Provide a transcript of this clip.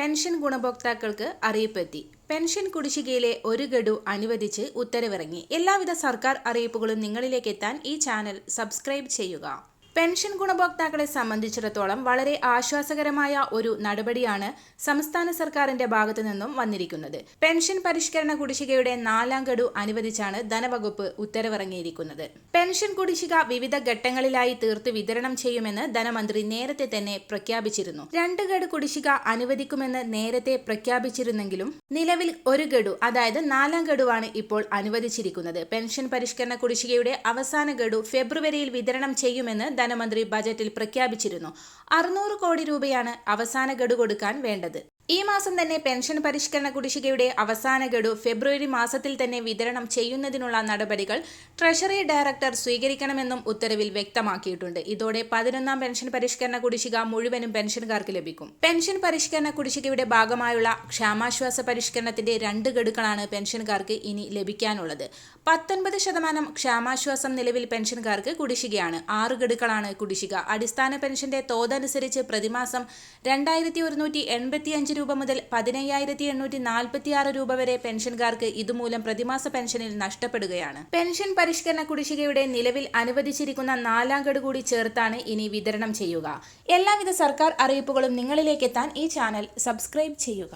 Pension ഗുണഭോക്താക്കൾക്ക് അറിയിപ്പെത്തി. Pension കുടിശ്ശികയിലെ ഒരു ഗഡു അനുവദിച്ച് ഉത്തരവിറങ്ങി. എല്ലാവിധ സർക്കാർ അറിയിപ്പുകളും നിങ്ങളിലേക്ക് എത്താൻ ഈ ചാനൽ സബ്സ്ക്രൈബ് ചെയ്യുക. പെൻഷൻ ഗുണഭോക്താക്കളെ സംബന്ധിച്ചിടത്തോളം വളരെ ആശ്വാസകരമായ ഒരു നടപടിയാണ് സംസ്ഥാന സർക്കാരിന്റെ ഭാഗത്തു നിന്നും വന്നിരിക്കുന്നത്. പെൻഷൻ പരിഷ്കരണ കുടിശ്ശികയുടെ നാലാം ഗഡു അനുവദിച്ചാണ് ധനവകുപ്പ് ഉത്തരവിറങ്ങിയിരിക്കുന്നത്. പെൻഷൻ കുടിശ്ശിക വിവിധ ഘട്ടങ്ങളിലായി തീർത്ത് വിതരണം ചെയ്യുമെന്ന് ധനമന്ത്രി നേരത്തെ തന്നെ പ്രഖ്യാപിച്ചിരുന്നു. രണ്ട് ഗഡു കുടിശ്ശിക അനുവദിക്കുമെന്ന് നേരത്തെ പ്രഖ്യാപിച്ചിരുന്നെങ്കിലും നിലവിൽ ഒരു ഗഡു അതായത് നാലാം ഗഡുവാണ് ഇപ്പോൾ അനുവദിച്ചിരിക്കുന്നത്. പെൻഷൻ പരിഷ്കരണ കുടിശ്ശികയുടെ അവസാന ഗഡു ഫെബ്രുവരിയിൽ വിതരണം ചെയ്യുമെന്ന് ധനമന്ത്രി ബജറ്റിൽ പ്രഖ്യാപിച്ചിരുന്നു. അറുന്നൂറ് കോടി രൂപയാണ് അവസാന ഗഡു കൊടുക്കാൻ വേണ്ടത്. ഈ മാസം തന്നെ പെൻഷൻ പരിഷ്കരണ കുടിശ്ശികയുടെ അവസാന ഗഡു ഫെബ്രുവരി മാസത്തിൽ തന്നെ വിതരണം ചെയ്യുന്നതിനുള്ള നടപടികൾ ട്രഷറി ഡയറക്ടർ സ്വീകരിക്കണമെന്നും ഉത്തരവിൽ വ്യക്തമാക്കിയിട്ടുണ്ട്. ഇതോടെ പതിനൊന്നാം പെൻഷൻ പരിഷ്കരണ കുടിശ്ശിക മുഴുവനും പെൻഷൻകാർക്ക് ലഭിക്കും. പെൻഷൻ പരിഷ്കരണ കുടിശ്ശികയുടെ ഭാഗമായുള്ള ക്ഷാമാശ്വാസ പരിഷ്കരണത്തിന്റെ രണ്ട് ഗഡുക്കളാണ് പെൻഷൻകാർക്ക് ഇനി ലഭിക്കാനുള്ളത്. പത്തൊൻപത് ശതമാനം ക്ഷാമാശ്വാസം നിലവിൽ പെൻഷൻകാർക്ക് കുടിശ്ശികയാണ്. ആറ് ഗഡുക്കളാണ് കുടിശ്ശിക. അടിസ്ഥാന പെൻഷന്റെ തോതനുസരിച്ച് പ്രതിമാസം രണ്ടായിരത്തി ഒരുന്നൂറ്റി എൺപത്തിയഞ്ച് രൂപ മുതൽ പതിനയ്യായിരത്തി എണ്ണൂറ്റി നാൽപ്പത്തി ആറ് രൂപ വരെ പെൻഷൻകാർക്ക് ഇതുമൂലം പ്രതിമാസ പെൻഷനിൽ നഷ്ടപ്പെടുകയാണ്. പെൻഷൻ പരിഷ്കരണ കുടിശ്ശികയുടെ നിലവിൽ അനുവദിച്ചിരിക്കുന്ന നാലാം ഗഡു കൂടി ചേർത്താണ് ഇനി വിതരണം ചെയ്യുക. എല്ലാവിധ സർക്കാർ അറിയിപ്പുകളും നിങ്ങളിലേക്ക് എത്താൻ ഈ ചാനൽ സബ്സ്ക്രൈബ് ചെയ്യുക.